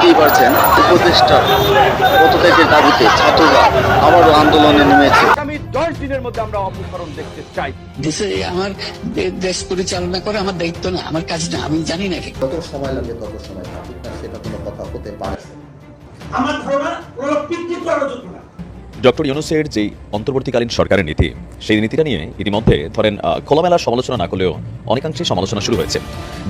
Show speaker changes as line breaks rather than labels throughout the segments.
দেখতেই পারছেন উপদেষ্টার পদত্যাগের দাবিতে ছাত্ররা আবারও আন্দোলনে নেমেছে।
আগামী দশ দিনের মধ্যে আমরা অপসারণ দেখতে চাই।
দেশে আমার দেশ পরিচালনা করে আমার দায়িত্ব না আমার কাজ না আমি জানি না ঠিক
সময় লাগে তত সময় সেটা কোনো কথা হতে পারে
আমার ধারণা প্রলক্ষিত
ডক্টর ইউনুসের যেই অন্তর্বর্তীকালীন সরকারের নীতি, সেই নীতিটা নিয়ে ইতিমধ্যে ধরেন খোলামেলা সমালোচনা না করলেও অনেকাংশে সমালোচনা শুরু হয়েছে।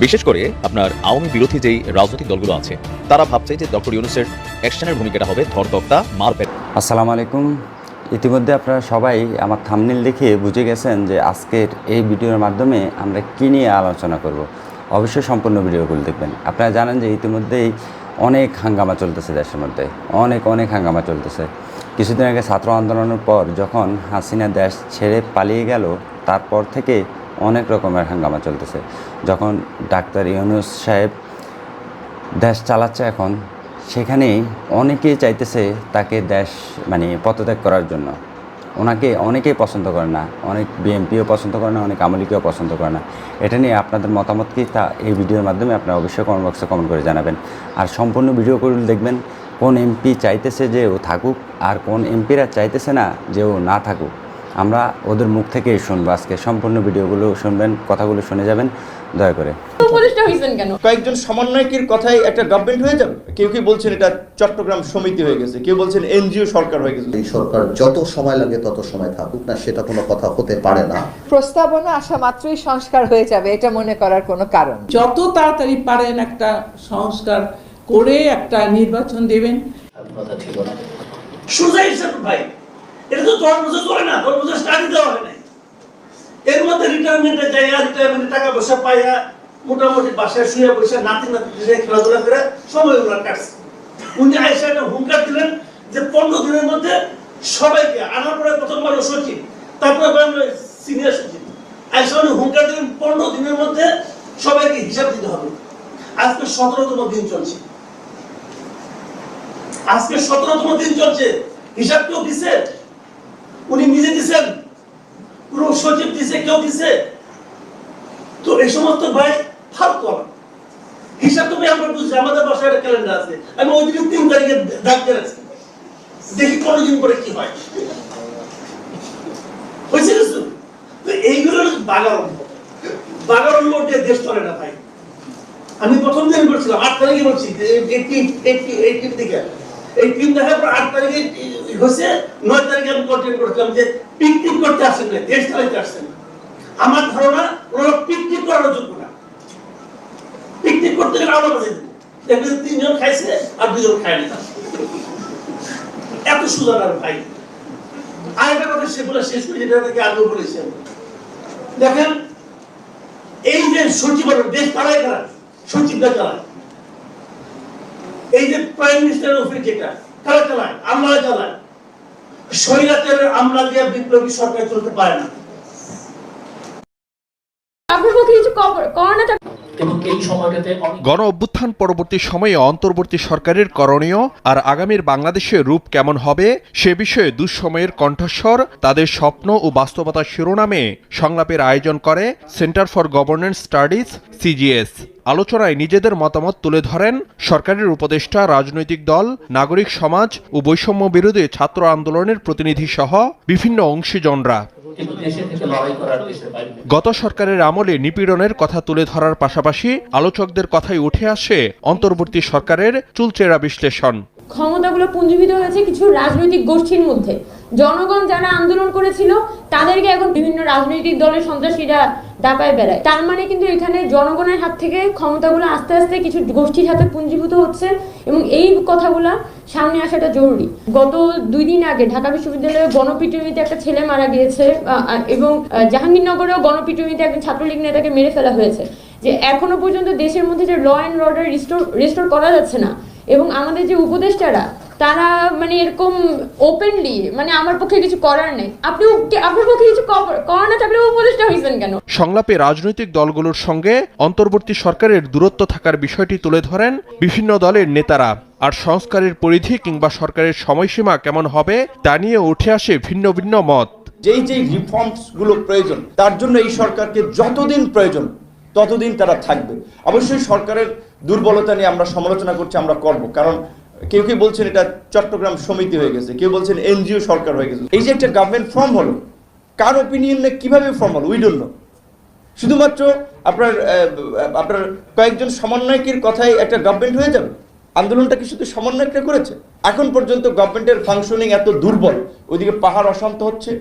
বিশেষ করে আপনার আওয়ামী বিরোধী যেই রাজনৈতিক দলগুলো আছে, তারা ভাবছে যে ডক্টর ইউনুসের অ্যাকশনের ভূমিকাটা হবে ধরতক্তা মারপেট
আসসালামু আলাইকুম। ইতিমধ্যে আপনারা সবাই আমার থামনেল দেখে বুঝে গেছেন যে আজকের এই ভিডিওর মাধ্যমে আমরা কী নিয়ে আলোচনা করব। অবশ্যই সম্পূর্ণ ভিডিওগুলো দেখবেন। আপনারা জানেন যে ইতিমধ্যেই অনেক হাঙ্গামা চলতেছে দেশের মধ্যে। অনেক অনেক হাঙ্গামা চলতেছে। কিছুদিন আগে ছাত্র আন্দোলনের পর যখন হাসিনা দেশ ছেড়ে পালিয়ে গেল, তারপর থেকে অনেক রকমের হাঙ্গামা চলতেছে। যখন ডাক্তার ইউনুস সাহেব দেশ চালাচ্ছে এখন সেখানে অনেকেই চাইতেছে তাকে দেশ মানে পদত্যাগ করার জন্য। ওনাকে অনেকেই পছন্দ করে না। অনেক বিএনপিও পছন্দ করে না, অনেক আমলিকেও পছন্দ করে না। এটা নিয়ে আপনাদের মতামত কি তা এই ভিডিওর মাধ্যমে আপনারা অবশ্যই কমেন্ট বক্সে কমেন্ট করে জানাবেন। আর সম্পূর্ণ ভিডিওগুলো দেখবেন। কোন এমপি চাইতেছে যে ও থাকুক আর কোন এমপিরা চাইতেছে না যে ও না থাকুক আমরা ওদের মুখ থেকেই শুনব। আজকে সম্পূর্ণ ভিডিওগুলো শুনবেন কথাগুলো শুনে যাবেন। দয়া করে।
কেন?
কয়েকজন সমন্বয়কের কথাই একটা গভর্নমেন্ট হয়ে যাবে? কেউ কি বলছেন এটা চট্টগ্রাম সমিতি হয়ে গেছে কেউ বলছেন এনজিও সরকার হয়ে গেছে?
এই সরকার যত সময় লাগে তত সময় থাকুক না সেটা কোনো কথা হতে পারে না।
প্রস্তাবনা আসা মাত্রই সংস্কার হয়ে যাবে এটা মনে করার কোনো কারণ
যত তাড়াতাড়ি পারেন একটা সংস্কার করে একটা নির্বাচন দেবেন।
ভাই, এটা তো এর মধ্যে রিটায়ারমেন্টে যাই রিটায়ারমেন্টে টাকা পয়সা পাইয়া মোটামুটি বাসায় শুয়ে বসে নাতি নাতি খেলাধুলা করে সময় ওগুলো কাটছে। উনি আইসা একটা হুঙ্কার দিলেন যে পনেরো দিনের মধ্যে সবাইকে, আনার পরে প্রথমবার সচিব, তারপরে সিনিয়র সচিব। আইসা উনি হুঙ্কার দিলেন পনেরো দিনের মধ্যে সবাইকে হিসাব দিতে হবে। আজকে সতেরোতম দিন চলছে। আজকে সতেরোতম দিন চলছে। হিসাব কেউ দিছে? উনি নিজে দিছেন। পুরো সচিব দিছে, কেউ দিছে? তো এই সমস্ত ভাই ফালতু আমার হিসাব তুমি আমরা বুঝছি, আমাদের বাসায় একটা ক্যালেন্ডার আছে। আমি ওই তিন তারিখে রাখছি দেখি পরে কি হয়। হয়েছে কিছু? তো এইগুলো বাগারম্ভ বাগারম্ভ দিয়ে দেশ চলে না ভাই। আমি প্রথম দিন বলছিলাম, আট তারিখে বলছি, যে এই টিম এই টিম এই থেকে দেখার পর আট তারিখে হচ্ছে নয় তারিখে আমি কন্টেন্ট করছিলাম যে পিকনিক করতে আসেন না দেশ চালাইতে আসছেন আমার ধারণা ওরা পিকনিক করার যোগ্য না। পিকনিক করতে গেলে আলো বাজে। দেখবেন তিনজন খাইছে আর দুজন খায়নি এত সুন্দর আর ভাই। আরেকটা কথা সেগুলো শেষ করে, যেটা থেকে আগেও বলেছি দেখেন, এই যে সচিব দেশ চালায় কারা সচিবরা চালায়। এই যে প্রাইম মিনিস্টার অফিস যেটা কারা চালায় আমরা চালায়। স্বৈরাচারের আমরা দিয়ে বিপ্লবী সরকার চলতে পারে না।
আপনার কিছু
গণ অভ্যুত্থান পরবর্তী সময়ে অন্তর্বর্তী সরকারের করণীয় আর আগামীর বাংলাদেশের রূপ কেমন হবে সে বিষয়ে দুঃসময়ের কণ্ঠস্বর, তাদের স্বপ্ন ও বাস্তবতা শিরোনামে সংলাপের আয়োজন করে centre for governance studies, CGS. আলোচনায় নিজেদের মতামত তুলে ধরেন সরকারের উপদেষ্টা, রাজনৈতিক দল, নাগরিক সমাজ ও বৈষম্য বিরোধী ছাত্র আন্দোলনের প্রতিনিধি সহ বিভিন্ন অংশীজনরা। গত সরকারের আমলে নিপীড়নের কথা তুলে ধরার পাশাপাশি আলোচকদের কথাই উঠে আসে অন্তর্বর্তী সরকারের চুলচেরা বিশ্লেষণ।
ক্ষমতাগুলো পুঞ্জীভূত হয়েছে কিছু রাজনৈতিক গোষ্ঠীর মধ্যে। জনগণ যারা আন্দোলন করেছিল, তাদেরকে এখন বিভিন্ন রাজনৈতিক দলের সন্ত্রাসীরা ডাকায় বেড়ায়। তার মানে কিন্তু এখানে জনগণের হাত থেকে ক্ষমতাগুলো আস্তে আস্তে কিছু গোষ্ঠীর হাতে পুঞ্জীভূত হচ্ছে এবং এই কথাগুলা সামনে আসাটা জরুরি। গত দুই দিন আগে ঢাকা বিশ্ববিদ্যালয়ে গণপিটুনিতে একটা ছেলে মারা গিয়েছে এবং জাহাঙ্গীরনগরেও গণপিটুনিতে একজন ছাত্রলীগ নেতাকে মেরে ফেলা হয়েছে। যে এখনও পর্যন্ত দেশের মধ্যে যে law and order restore restore করা যাচ্ছে না এবং আমাদের যে উপদেষ্টারা তারা মানে এরকম ওপেনলি মানে আমার পক্ষে কিছু করার নেই। আপনি আপনার পক্ষে কিছু কর- করার না থাকলে উপদেষ্টা হয়েছেন কেন?
সংলাপে রাজনৈতিক দলগুলোর সঙ্গে অন্তর্বর্তী সরকারের দূরত্ব থাকার বিষয়টি তুলে ধরেন বিভিন্ন দলের নেতারা। আর সংস্কারের পরিধি কিংবা সরকারের সময়সীমা কেমন হবে তা নিয়ে উঠে আসে ভিন্ন ভিন্ন মত।
যেই যেই রিফর্মসগুলো প্রয়োজন তার জন্য এই সরকারকে যতদিন প্রয়োজন ততদিন তারা থাকবে। অবশ্যই সরকারের দুর্বলতা নিয়ে আমরা সমালোচনা করছি আমরা করব। কারণ কেউ কেউ বলছেন এটা চট্টগ্রাম সমিতি হয়ে গেছে, কেউ বলছেন এনজিও সরকার হয়ে গেছে। এই যে একটা গভর্নমেন্ট ফর্ম হলো, কার ওপিনিয়নে কীভাবে ফর্ম হলো? উই শুধুমাত্র আপনার আপনার কয়েকজন সমন্বয়কের কথাই একটা গভর্নমেন্ট হয়ে যাবে? আন্দোলনটা কি শুধু সমন্বয়করা করেছে? এখন পর্যন্ত গভর্নমেন্টের ফাংশনিং এত দুর্বল, ওইদিকে পাহাড় অশান্ত হচ্ছে,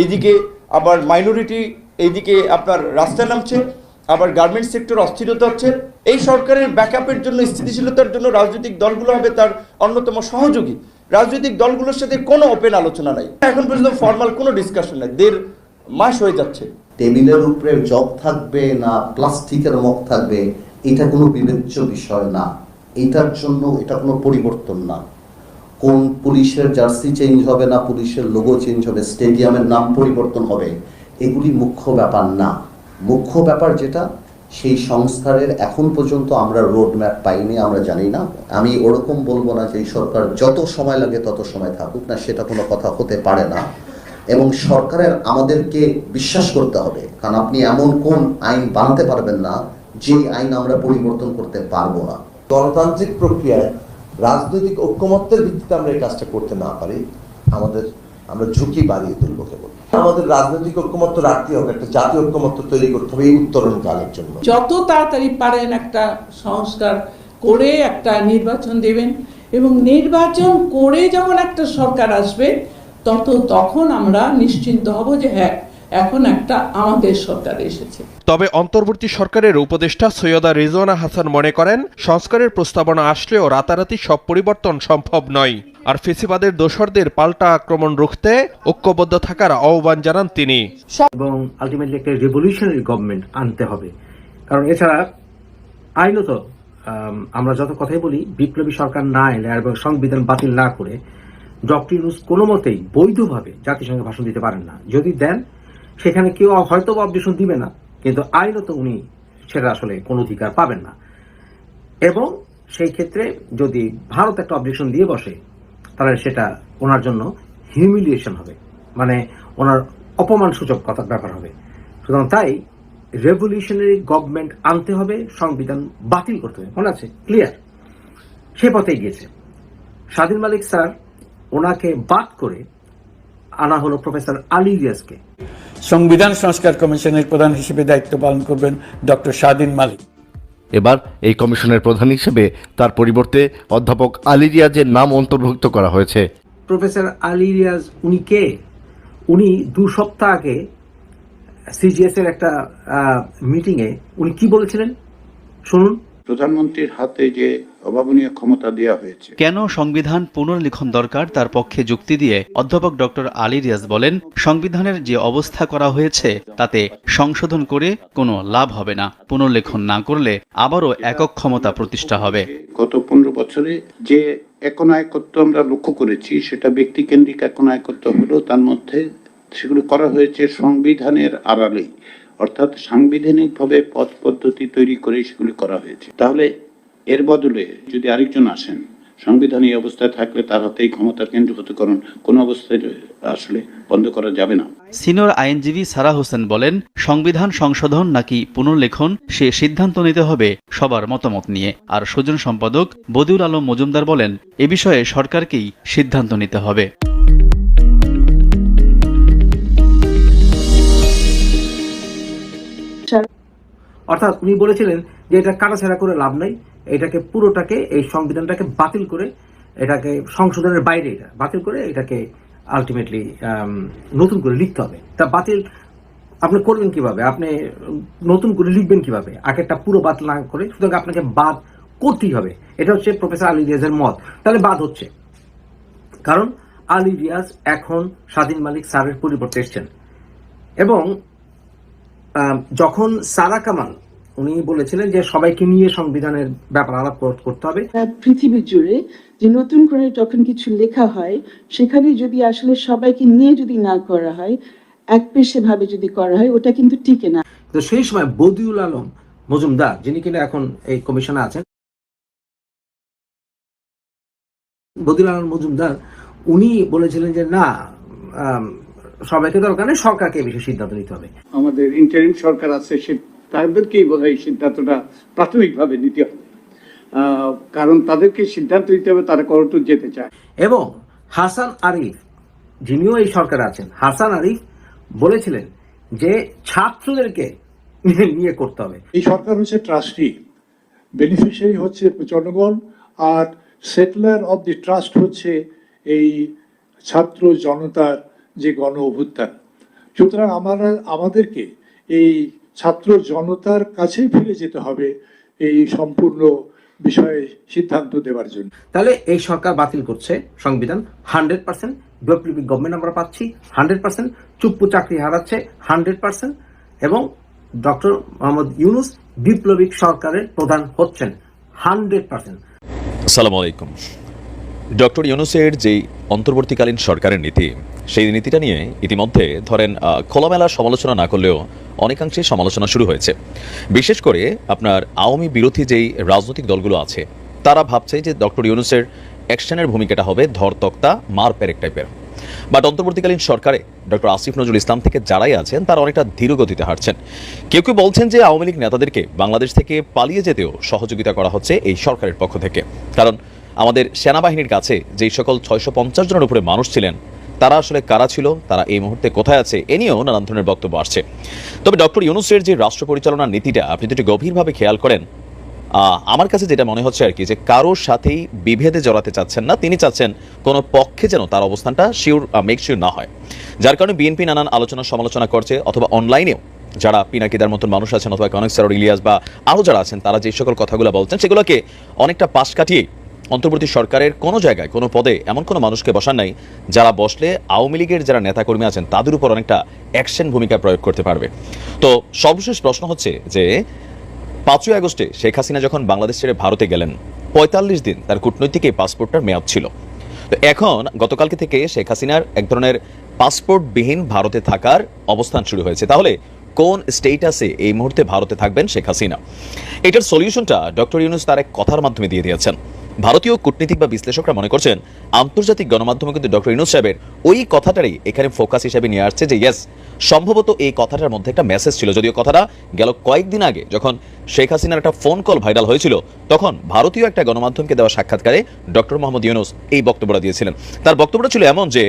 এইদিকে আবার মাইনরিটি এইদিকে আপনার রাস্তায় নামছে আবার গার্মেন্টস সেক্টর অস্থিরতা হচ্ছে। এই সরকারের ব্যাকআপের জন্য, স্থিতিশীলতার জন্য রাজনৈতিক দলগুলো হবে তার অন্যতম সহযোগী। রাজনৈতিক দলগুলোর সাথে কোনো ওপেন আলোচনা নাই। এখন পর্যন্ত ফর্মাল কোনো ডিসকাশন নাই। দেড় মাস হয়ে যাচ্ছে।
টেবিলের উপরে জগ থাকবে না, প্লাস্টিকের মগ থাকবে, এটা কোনো বিবেচ্য বিষয় না। এটার জন্য এটা কোনো পরিবর্তন না। কোন পুলিশের জার্সি চেঞ্জ হবে না, পুলিশের লোগো চেঞ্জ হবে, স্টেডিয়ামের নাম পরিবর্তন হবে, এগুলি মুখ্য ব্যাপার না। মুখ্য ব্যাপার যেটা, সেই সংস্কারের এখন পর্যন্ত আমরা রোড ম্যাপ পাইনি, আমরা জানি না। আমি ওরকম বলব না যে এই সরকার যত সময় লাগে তত সময় থাকুক না, সেটা কোনো কথা হতে পারে না। এবং সরকারের আমাদেরকে বিশ্বাস করতে হবে, কারণ আপনি এমন কোন আইন বানাতে পারবেন না যে আইন আমরা পরিবর্তন করতে পারব না।
গণতান্ত্রিক প্রক্রিয়ায় রাজনৈতিক ঐক্যমত্যের ভিত্তিতে আমরা এই কাজটা করতে না পারি, আমাদের, আমরা ঝুঁকি বাড়িয়ে তুলব কেবল। আমাদের রাজনৈতিক ঐক্যমত্য রাখতে হবে, একটা জাতীয় ঐক্যমত্য তৈরি করতে হবে এই উত্তরণ কালের জন্য।
যত তাড়াতাড়ি পারেন একটা সংস্কার করে একটা নির্বাচন দেবেন এবং নির্বাচন করে যখন একটা সরকার আসবে, তত তখন আমরা নিশ্চিন্ত হব যে হ্যাঁ এখন একটা আমাদের সরকার এসেছে।
তবে অন্তর্বর্তী সরকারের উপদেষ্টা সৈয়দা রিজওয়ানা হাসান মনে করেন সংস্কারের প্রস্তাবনা আসলেও রাতারাতি সব পরিবর্তন সম্ভব নয়। আর ফেসিবাদের দোসরদের পাল্টা আক্রমণ রুখতে ঐক্যবদ্ধ থাকার আহ্বান জানান তিনি।
এবং আলটিমেটলি একটা রেভলিউশনারি গভর্নমেন্ট আনতে হবে। কারণ এছাড়া আইনত আম, আমরা যত কথাই বলি বিপ্লবী সরকার না এলে এবং সংবিধান বাতিল না করে ডক্টর ইউনুস কোনো মতেই বৈধভাবে জাতিসংঘে ভাষণ দিতে পারেন না। যদি দেন সেখানে কেউ হয়তো বা অবজেকশন দিবে না, কিন্তু আইনত উনি সেটা আসলে কোনো অধিকার পাবেন না। এবং সেই ক্ষেত্রে যদি ভারত একটা অবজেকশন দিয়ে বসে, তাহলে সেটা ওনার জন্য হিউমিলিয়েশন হবে মানে ওনার অপমানসূচক কথা ব্যাপার হবে। সুতরাং তাই রেভলিউশনারি গভর্নমেন্ট আনতে হবে, সংবিধান বাতিল করতে হবে। মনে আছে? ক্লিয়ার সে পথে গিয়েছে স্বাধীন মালিক স্যার, ওনাকে বাদ করে আনা হলো প্রফেসর আলী রিয়াজকে।
সংবিধান সংস্কার কমিশনের প্রধান হিসেবে দায়িত্ব পালন করবেন ডক্টর স্বাধীন মালিক।
এবার এই কমিশনের প্রধান হিসেবে তার পরিবর্তে অধ্যাপক আলী রিয়াজের নাম অন্তর্ভুক্ত করা হয়েছে।
প্রফেসর আলী রিয়াজ উনি কে? উনি দু সপ্তাহ আগে সিজিএস এর একটা মিটিংয়ে উনি কি বলেছিলেন? শুনুন।
প্রধানমন্ত্রীর হাতে যে অভাবনীয় ক্ষমতা দেওয়া হয়েছে।
কেন সংবিধান পুনর্লিখন দরকার? তার পক্ষে যুক্তি দিয়ে অধ্যাপক ডক্টর আলী রিয়াজ বলেন সংবিধানের যে অবস্থা করা হয়েছে তাতে সংশোধন করে কোনো লাভ হবে না। পুনর্লেখন না করলে আবারও একক ক্ষমতা প্রতিষ্ঠা হবে।
গত পনেরো বছরে যে একনায়কত্ব আমরা লক্ষ্য করেছি সেটা ব্যক্তিকেন্দ্রিক একনায়কত্ব হলো তার মধ্যে সেগুলো করা হয়েছে সংবিধানের আড়ালেই। অর্থাৎ সাংবিধানিকভাবে পথ পদ্ধতি তৈরি করে সেগুলি করা হয়েছে। তাহলে এর বদলে যদি আরেকজন আসেন সংবিধান এই অবস্থায় থাকলে তার হাতেই ক্ষমতা কেন্দ্রীভূতকরণ কোনো অবস্থায় আসলে বন্ধ করা যাবে না।
সিনিয়র আইনজীবী সারা হোসেন বলেন সংবিধান সংশোধন নাকি পুনর্লেখন সে সিদ্ধান্ত নিতে হবে সবার মতামত নিয়ে। আর সুজন সম্পাদক বদিউল আলম মজুমদার বলেন এ বিষয়ে সরকারকেই সিদ্ধান্ত নিতে হবে।
অর্থাৎ উনি বলেছিলেন যে এটা কাটাছেড়া করে লাভ নাই। এটাকে পুরোটাকে, এই সংবিধানটাকে বাতিল করে, এটাকে সংশোধনের বাইরে এটা বাতিল করে এটাকে আলটিমেটলি নতুন করে লিখতে হবে। তা বাতিল আপনি করবেন কীভাবে? আপনি নতুন করে লিখবেন কীভাবে? আগেরটা পুরো বাতিল না করে সুতরাং আপনাকে বাদ করতেই হবে। এটা হচ্ছে প্রফেসর আলী রিয়াজের মত। তাহলে বাদ হচ্ছে। কারণ আলী রিয়াজ এখন স্বাধীন মালিক স্যারের পরিবর্তে এসছেন। এবং যখন সারা কামাল উনি বলেছিলেন যে সবাইকে নিয়ে সংবিধানের ব্যাপার আলাপ করতে হবে।
পৃথিবী জুড়ে যে নতুন করে যখন কিছু লেখা হয় সেখানে যদি আসলে সবাইকে নিয়ে যদি না করা হয় এক পেশে ভাবে যদি করা হয় ওটা কিন্তু টিকে না।
তো সেই সময় বদিউল আলম মজুমদার যিনি কিনা এখন এই কমিশনে আছেন বদিউল আলম মজুমদার উনি বলেছিলেন যে না সবাইকে দরকার নেই সরকারকে বিষয়ে সিদ্ধান্ত নিতে হবে।
আমাদের ইন্টারিম সরকার আছে সে তাদেরকেই বোধ হয় সিদ্ধান্তটা প্রাথমিকভাবে নিতে হবে। কারণ তাদেরকে সিদ্ধান্ত নিতে হবে তারা কতটুকু যেতে চায়।
এবং হাসান আরিফ যিনিও এই সরকার আছেন হাসান আরিফ বলেছিলেন যে ছাত্রদেরকে নিয়ে করতে হবে।
এই সরকার হচ্ছে ট্রাস্টি বেনিফিশিয়ারি হচ্ছে জনগণ আর সেটলার অফ দি ট্রাস্ট হচ্ছে এই ছাত্র জনতার যে গণ অভ্যুত্থান। সুতরাং আমরা আমাদেরকে এই ছাত্র জনতার কাছেই ফিরে যেতে হবে এই সম্পূর্ণ বিষয়ে সিদ্ধান্ত দেওয়ার জন্য।
তাহলে এই সরকার বাতিল করছে সংবিধান। হান্ড্রেড পার্সেন্ট বিপ্লবী গভর্নমেন্ট আমরা পাচ্ছি হান্ড্রেড পার্সেন্ট চুপ্পু চাকরি হারাচ্ছে হান্ড্রেড পার্সেন্ট এবং ডক্টর মোহাম্মদ ইউনুস বিপ্লবিক সরকারের প্রধান হচ্ছেন হান্ড্রেড পার্সেন্ট।
আসসালামু আলাইকুম। ডক্টর ইউনুসের যেই অন্তর্বর্তীকালীন সরকারের নীতি সেই নীতিটা নিয়ে ইতিমধ্যে ধরেন খোলামেলা সমালোচনা না করলেও অনেকাংশে সমালোচনা শুরু হয়েছে। বিশেষ করে আপনার আওয়ামী বিরোধী যেই রাজনৈতিক দলগুলো আছে, তারা ভাবছে যে ডক্টর ইউনুসের অ্যাকশনের ভূমিকাটা হবে ধরতক্তা, মার পেরেক টাইপের। বাট অন্তর্বর্তীকালীন সরকারে ডক্টর আসিফ নজরুল ইসলাম থেকে যারাই আছেন, তারা অনেকটা ধীর গতিতে হাঁটছেন। কেউ কেউ বলছেন যে আওয়ামী লীগ নেতাদেরকে বাংলাদেশ থেকে পালিয়ে যেতেও সহযোগিতা করা হচ্ছে এই সরকারের পক্ষ থেকে। কারণ আমাদের সেনাবাহিনীর কাছে যেই সকল ছয়শো পঞ্চাশ জনের উপরে মানুষ ছিলেন তারা আসলে কারা ছিল? তারা এই মুহূর্তে কোথায় আছে? এ নিয়েও নানান ধরনের বক্তব্য আসছে। তবে ডক্টর ইউনুসের যে রাষ্ট্র পরিচালনার নীতিটা, আপনি যদি গভীরভাবে খেয়াল করেন আমার কাছে যেটা মনে হচ্ছে আর কি, যে কারোর সাথেই বিভেদে জড়াতে চাচ্ছেন না, তিনি চাচ্ছেন কোনো পক্ষে যেন তার অবস্থানটা শিওর মেক শিওর না হয়। যার কারণে বিএনপি নানান আলোচনা সমালোচনা করছে, অথবা অনলাইনেও যারা পিনাকিদার মতন মানুষ আছেন, অথবা কনক স্যার ইলিয়াস বা আরও যারা আছেন, তারা যে সকল কথাগুলো বলছেন, সেগুলোকে অনেকটা পাশ কাটিয়ে অন্তর্বর্তী সরকারের কোনো জায়গায়, কোনো পদে এমন কোনো মানুষকে বসান নাই যারা বসলে আওয়ামী লীগের যারা নেতাকর্মী আছেন, তাদের উপর অনেকটা অ্যাকশন ভূমিকা প্রয়োগ করতে পারবে। তো সর্বশেষ প্রশ্ন হচ্ছে যে, পাঁচই আগস্টে শেখ হাসিনা যখন বাংলাদেশ ছেড়ে ভারতে গেলেন, পঁয়তাল্লিশ দিন তার কূটনৈতিক এই পাসপোর্টটার মেয়াদ ছিল। তো এখন গতকালকে থেকে শেখ হাসিনার এক ধরনের পাসপোর্টবিহীন ভারতে থাকার অবস্থান শুরু হয়েছে। তাহলে কোন স্টেটাসে এই মুহূর্তে ভারতে থাকবেন শেখ হাসিনা? এটার সলিউশনটা ডক্টর ইউনুস তার এক কথার মাধ্যমে দিয়ে দিয়েছেন। ভারতীয় কূটনীতিক বা বিশ্লেষকরা মনে করছেন, আন্তর্জাতিক গণমাধ্যমে কিন্তু ডক্টর ইউনুস সাহেবের ওই কথাটারই এখানে ফোকাস হিসেবে নিয়ে আসছে যে ইয়েস সম্ভবত এই কথাটার মধ্যে একটা মেসেজ ছিল। যদিও কথাটা গেল কয়েকদিন আগে, যখন শেখ হাসিনার একটা ফোন কল ভাইরাল হয়েছিল, তখন ভারতীয় একটা গণমাধ্যমকে দেওয়া সাক্ষাৎকারে ডক্টর মোহাম্মদ ইউনুস এই বক্তব্যটা দিয়েছিলেন। তার বক্তব্যটা ছিল এমন যে,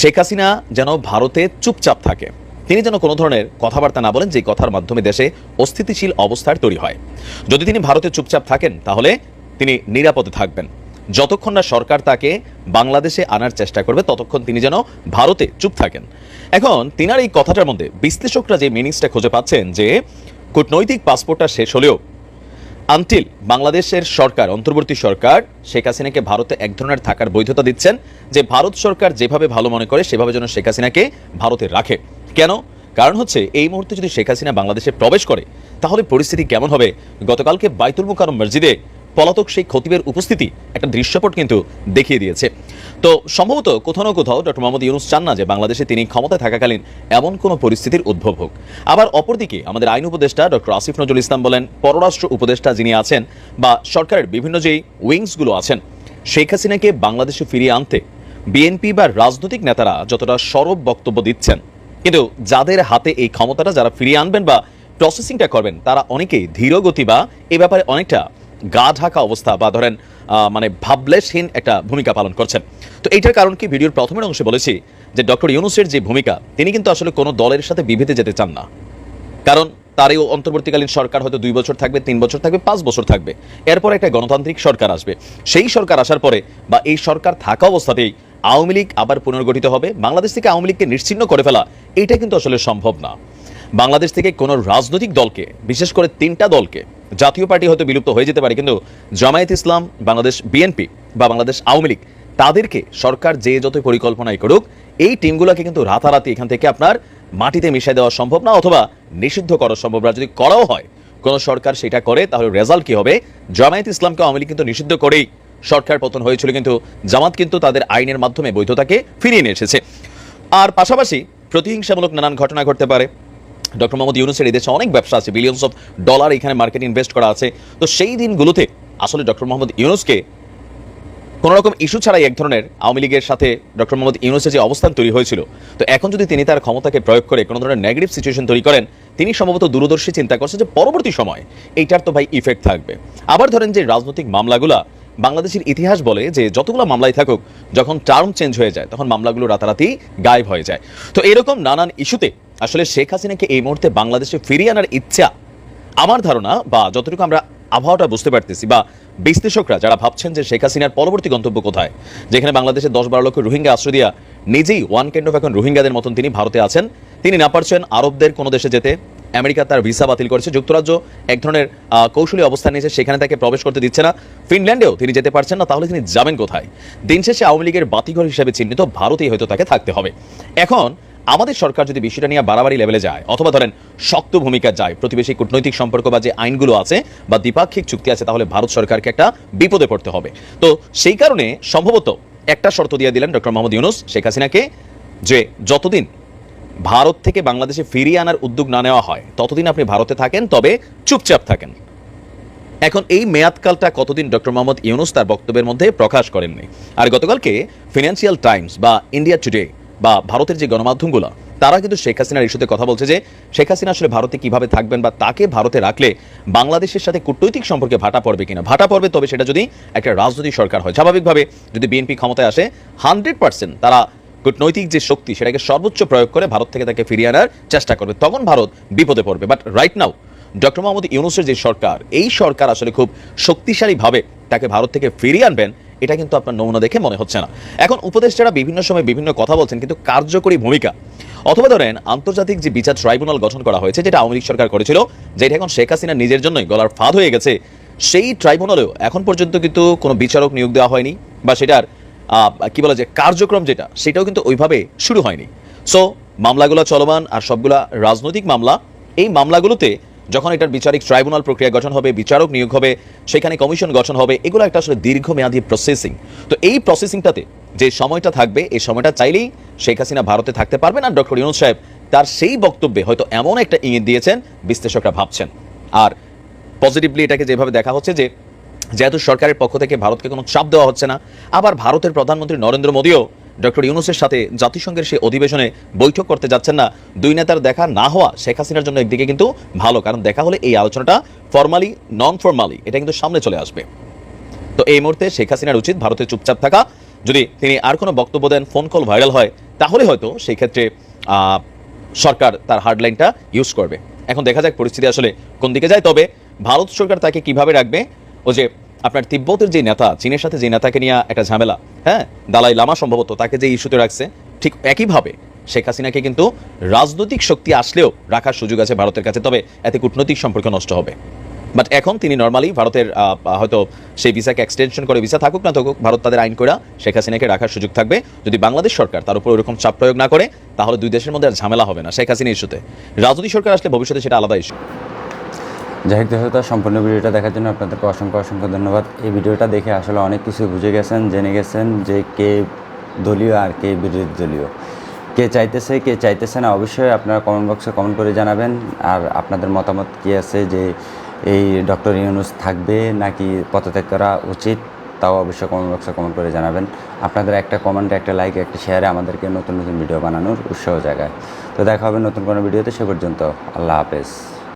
শেখ হাসিনা যেন ভারতে চুপচাপ থাকে। তিনি যেন কোনো ধরনের কথাবার্তা না বলেন, যে কথার মাধ্যমে দেশে অস্থিতিশীল অবস্থার তৈরি হয়। যদি তিনি ভারতে চুপচাপ থাকেন, তাহলে তিনি নিরাপদে থাকবেন। যতক্ষণ না সরকার তাকে বাংলাদেশে আনার চেষ্টা করবে, ততক্ষণ তিনি যেন ভারতে চুপ থাকেন। এখন, তিনার এই কথাটার মধ্যে বিশ্লেষকরা যে মিনিংসটা খুঁজে পাচ্ছেন, যে কূটনৈতিক পাসপোর্টটা শেষ হলেও আনটিল বাংলাদেশের সরকার, অন্তর্বর্তী সরকার, শেখ হাসিনাকে ভারতে এক ধরনের থাকার বৈধতা দিচ্ছেন, যে ভারত সরকার যেভাবে ভালো মনে করে, সেভাবে যেন শেখ হাসিনাকে ভারতে রাখে। কেন? কারণ হচ্ছে, এই মুহূর্তে যদি শেখ হাসিনা বাংলাদেশে প্রবেশ করে, তাহলে পরিস্থিতি কেমন হবে? গতকালকে বাইতুল মুকারম মসজিদে পলাতক সেই খতিবের উপস্থিতি একটা দৃশ্যপট কিন্তু দেখিয়ে দিয়েছে। তো সম্ভবত কোথাও না কোথাও ডক্টর মোহাম্মদ ইউনুস চান না যে বাংলাদেশে তিনি ক্ষমতায় থাকাকালীন এমন কোনো পরিস্থিতির উদ্ভব হোক। আবার অপরদিকে আমাদের আইন উপদেষ্টা ডক্টর আসিফ নজরুল ইসলাম বলেন, পররাষ্ট্র উপদেষ্টা যিনি আছেন বা সরকারের বিভিন্ন যেই উইংসগুলো আছেন, শেখ হাসিনাকে বাংলাদেশে ফিরিয়ে আনতে, বিএনপি বা রাজনৈতিক নেতারা যতটা সরব বক্তব্য দিচ্ছেন কিন্তু যাদের হাতে এই ক্ষমতাটা যারা ফিরিয়ে আনবেন বা প্রসেসিংটা করবেন, তারা অনেকেই ধীরগতি বা এ ব্যাপারে অনেকটা গা ঢাকা অবস্থা বা ধরেন মানে ভাবলেশহীন একটা ভূমিকা পালন করছেন। তো এইটার কারণ কি? ভিডিওর প্রথমের অংশে বলেছি যে ডক্টর ইউনুসের যে ভূমিকা, তিনি কিন্তু আসলে কোনো দলের সাথে বিভেদে যেতে চান না। কারণ তার এই অন্তর্বর্তীকালীন সরকার হয়তো দুই বছর থাকবে, তিন বছর থাকবে, পাঁচ বছর থাকবে। এরপর একটা গণতান্ত্রিক সরকার আসবে। সেই সরকার আসার পরে বা এই সরকার থাকা অবস্থাতেই আওয়ামী লীগ আবার পুনর্গঠিত হবে? বাংলাদেশ থেকে আওয়ামী লীগকে নিশ্চিহ্ন করে ফেলা এটা কিন্তু আসলে সম্ভব না। বাংলাদেশ থেকে কোনো রাজনৈতিক দলকে, বিশেষ করে তিনটা দলকে, জাতীয় পার্টি হয়তো বিলুপ্ত হয়ে যেতে পারে, কিন্তু জামায়াত ইসলাম, বাংলাদেশ বিএনপি বা বাংলাদেশ আওয়ামী লীগ, তাদেরকে সরকার যে যত পরিকল্পনাই করুক, এই টিমগুলোকে কিন্তু রাতারাতি এখান থেকে আপনার মাটিতে মিশিয়ে দেওয়া সম্ভব না, অথবা নিষিদ্ধ করা সম্ভব না। যদি করাও হয়, কোনো সরকার সেটা করে, তাহলে রেজাল্ট কি হবে? জামায়াত ইসলামকে আওয়ামী লীগ কিন্তু নিষিদ্ধ করেই সরকার পতন হয়েছিল কিন্তু জামাত কিন্তু তাদের আইনের মাধ্যমে বৈধতাকে ফিরিয়ে নিয়ে এসেছে। আর পাশাপাশি প্রতিহিংসামূলক নানান ঘটনা ঘটতে পারে। ডক্টর মোহাম্মদ ইউনুসের এই দেশে অনেক ব্যবসা আছে বিলিয়নস অফ ডলার এখানে মার্কেট ইনভেস্ট করা আছে। তো সেই দিনগুলোতে আসলে ডক্টর মোহাম্মদ ইউনুসকে কোনো রকম ইস্যু ছাড়াই এক ধরনের আওয়ামী লীগের সাথে ডক্টর মোহাম্মদ ইউনুসের যে অবস্থান তৈরি হয়েছিল, তো এখন যদি তিনি তার ক্ষমতাকে প্রয়োগ করে কোনো ধরনের নেগেটিভ সিচুয়েশন তৈরি করেন, তিনি সম্ভবত দূরদর্শী চিন্তা করছে যে পরবর্তী সময় এইটার তো ভাই ইফেক্ট থাকবে। আবার ধরেন যে রাজনৈতিক মামলাগুলা বাংলাদেশের ইতিহাস বলে যে যতগুলো মামলাই থাকুক, যখন টার্ম চেঞ্জ হয়ে যায়, তখন মামলাগুলো রাতারাতি গায়েব হয়ে যায়। তো এরকম নানান ইস্যুতে আসলে শেখ হাসিনাকে এই মুহূর্তে বাংলাদেশে ফিরিয়ে আনার ইচ্ছা আমার ধারণা বা যতটুকু আমরা আবহাওয়াটা বুঝতে পারতেছি বা বিশ্লেষকরা যারা ভাবছেন যে শেখ হাসিনার পরবর্তী গন্তব্য কোথায়, যেখানে বাংলাদেশে দশ বারো লক্ষ রোহিঙ্গা আশ্রয় দিয়া নিজেই ওয়ান কাইন্ড অফ এখন রোহিঙ্গাদের মতন তিনি ভারতে আছেন, তিনি না পারছেন আরবদের কোনো দেশে যেতে আমেরিকা তার ভিসা বাতিল করেছে। যুক্তরাজ্য এক ধরনের কৌশলী অবস্থান নিয়েছে সেখানে তাকে প্রবেশ করতে দিচ্ছে না। ফিনল্যান্ডেও তিনি যেতে পারছেন না, তাহলে তিনি যাবেন কোথায়? দিন শেষে আওয়ামী লীগের বাতিঘর হিসেবে চিহ্নিত, ভারতেই হয়তো তাকে থাকতে হবে। এখন, আমাদের সরকার যদি বিষয়টা নিয়ে বাড়াবাড়ি লেভেলে যায়, অথবা ধরেন শক্ত ভূমিকা যায়, প্রতিবেশী কূটনৈতিক সম্পর্ক বা যে আইনগুলো আছে, বা দ্বিপাক্ষিক চুক্তি আছে, তাহলে ভারত সরকারকে একটা বিপদে পড়তে হবে। তো সেই কারণে সম্ভবত একটা শর্ত দিয়ে দিলেন ডক্টর মোহাম্মদ ইউনুস, শেখ হাসিনাকে যে যতদিন ভারত থেকে বাংলাদেশে ফিরিয়ে আনার উদ্যোগ না নেওয়া হয়। ততদিন আপনি ভারতে থাকেন, তবে চুপচাপ থাকেন। এখন এই মেয়াদকালটা কতদিন ডক্টর মোহাম্মদ ইউনুস তার বক্তব্যের মধ্যে প্রকাশ করেননি? আর গতকালকে ফিনান্সিয়াল টাইমস বা ইন্ডিয়া টুডে বা ভারতের যে গণমাধ্যমগুলো, তারা কিন্তু শেখ হাসিনার ইস্যুতে কথা বলছে যে, শেখ হাসিনা আসলে ভারতে কীভাবে থাকবেন বা তাকে ভারতে রাখলে বাংলাদেশের সাথে কূটনৈতিক সম্পর্কে ভাটা পড়বে কিনা? ভাটা পড়বে, তবে সেটা যদি একটা রাজনৈতিক সরকার হয়। স্বাভাবিকভাবে যদি বিএনপি ক্ষমতায় আসে হান্ড্রেড পার্সেন্ট তারা কূটনৈতিক যে শক্তি, সেটাকে সর্বোচ্চ প্রয়োগ করে ভারত থেকে তাকে ফিরিয়ে আনার চেষ্টা করবে। তখন ভারত বিপদে পড়বে। But right now doctor Mohammad ইউনুসের যে সরকার, এই সরকার আসলে খুব শক্তিশালীভাবে তাকে ভারত থেকে ফিরিয়ে আনবেন, এটা কিন্তু আপনার নমুনা দেখে মনে হচ্ছে না। এখন উপদেষ্টারা বিভিন্ন সময় বিভিন্ন কথা বলছেন, কিন্তু কার্যকরী ভূমিকা। অথবা ধরেন, আন্তর্জাতিক যে বিচার ট্রাইব্যুনাল গঠন করা হয়েছে, যেটা আওয়ামী লীগ সরকার করেছিল, যেটা এখন শেখ হাসিনা নিজের জন্যই গলার ফাঁদ হয়ে গেছে, সেই ট্রাইব্যুনালেও এখন পর্যন্ত কিন্তু কোনো বিচারক নিয়োগ দেওয়া হয়নি, বা সেটার কি বলা যায় কার্যক্রম যেটা, সেটাও কিন্তু ওইভাবে শুরু হয়নি। সো মামলাগুলো চলমান আর সবগুলা রাজনৈতিক মামলা, এই মামলাগুলোতে যখন এটার বিচারিক ট্রাইব্যুনাল প্রক্রিয়া গঠন হবে, বিচারক নিয়োগ হবে, সেখানে কমিশন গঠন হবে, এগুলো একটা আসলে দীর্ঘমেয়াদী প্রসেসিং তো এই প্রসেসিংটাতে যে সময়টা থাকবে, এই সময়টা চাইলেই শেখ হাসিনা ভারতে থাকতে পারবেন আর ডক্টর ইউনুস সাহেব তার সেই বক্তব্যে হয়তো এমন একটা ইঙ্গিত দিয়েছেন, বিশ্লেষকরা ভাবছেন। আর পজিটিভলি এটাকে যেভাবে দেখা হচ্ছে যে যেহেতু সরকারের পক্ষ থেকে ভারতকে কোনো চাপ দেওয়া হচ্ছে না, আবার ভারতের প্রধানমন্ত্রী নরেন্দ্র মোদীও ডক্টর ইউনুসের সাথে জাতিসংঘের সেই অধিবেশনে বৈঠক করতে যাচ্ছেন না। দুই নেতার দেখা না হওয়া শেখ হাসিনার জন্য একদিকে কিন্তু ভালো, কারণ দেখা হলে এই আলোচনাটা ফর্মালি নন ফর্মালি এটা কিন্তু সামনে চলে আসবে। তো এই মুহূর্তে শেখ হাসিনার উচিত ভারতে চুপচাপ থাকা। যদি তিনি আর কোনো বক্তব্য দেন ফোন কল ভাইরাল হয়, তাহলে হয়তো সেই ক্ষেত্রে সরকার তার হার্ডলাইনটা ইউজ করবে। এখন দেখা যাক পরিস্থিতি আসলে কোন দিকে যায়। তবে ভারত সরকার তাকে কীভাবে রাখবে ও যে আপনার তিব্বতের যে নেতা, চীনের সাথে যে নেতাকে নিয়ে একটা ঝামেলা হ্যাঁ? দালাই লামা সম্ভবত তাকে যে ইস্যুতে রাখছে, ঠিক একইভাবে শেখ হাসিনাকে কিন্তু রাজনৈতিক শক্তি আসলেও রাখার সুযোগ আছে ভারতের কাছে, তবে এতে কূটনৈতিক সম্পর্ক নষ্ট হবে। বাট এখন তিনি নর্মালি ভারতের হয়তো সেই ভিসাকে এক্সটেনশন করে ভিসা থাকুক না থাকুক, ভারত তাদের আইন করে শেখ হাসিনাকে রাখার সুযোগ থাকবে। যদি বাংলাদেশ সরকার তার উপর ওরকম চাপ প্রয়োগ না করে, তাহলে দুই দেশের মধ্যে আর ঝামেলা হবে না শেখ হাসিনা ইস্যুতে। রাজনৈতিক সরকার আসলে ভবিষ্যতে সেটা আলাদা ইস্যু
যাই হোক তার সম্পূর্ণ ভিডিওটা দেখার জন্য আপনাদেরকে অসংখ্য অসংখ্য ধন্যবাদ। এই ভিডিওটা দেখে আসলে অনেক কিছু বুঝে গেছেন, জেনে গেছেন যে কে দলীয় আর কে বিরোধী দলীয়। কে চাইতেছে কে চাইতেছে না, অবশ্যই আপনারা কমেন্ট বক্সে কমেন্ট করে জানাবেন। আর আপনাদের মতামত কী আছে যে এই ডক্টর ইউনুস থাকবে নাকি পদত্যাগ করা উচিত, তাও অবশ্যই কমেন্ট বক্সে কমেন্ট করে জানাবেন। আপনাদের একটা কমেন্ট একটা লাইক একটা শেয়ারে আমাদেরকে নতুন নতুন ভিডিও বানানোর উৎসাহ জায়গায় তো দেখা হবে নতুন কোনো ভিডিওতে সে পর্যন্ত আল্লাহ হাফেজ।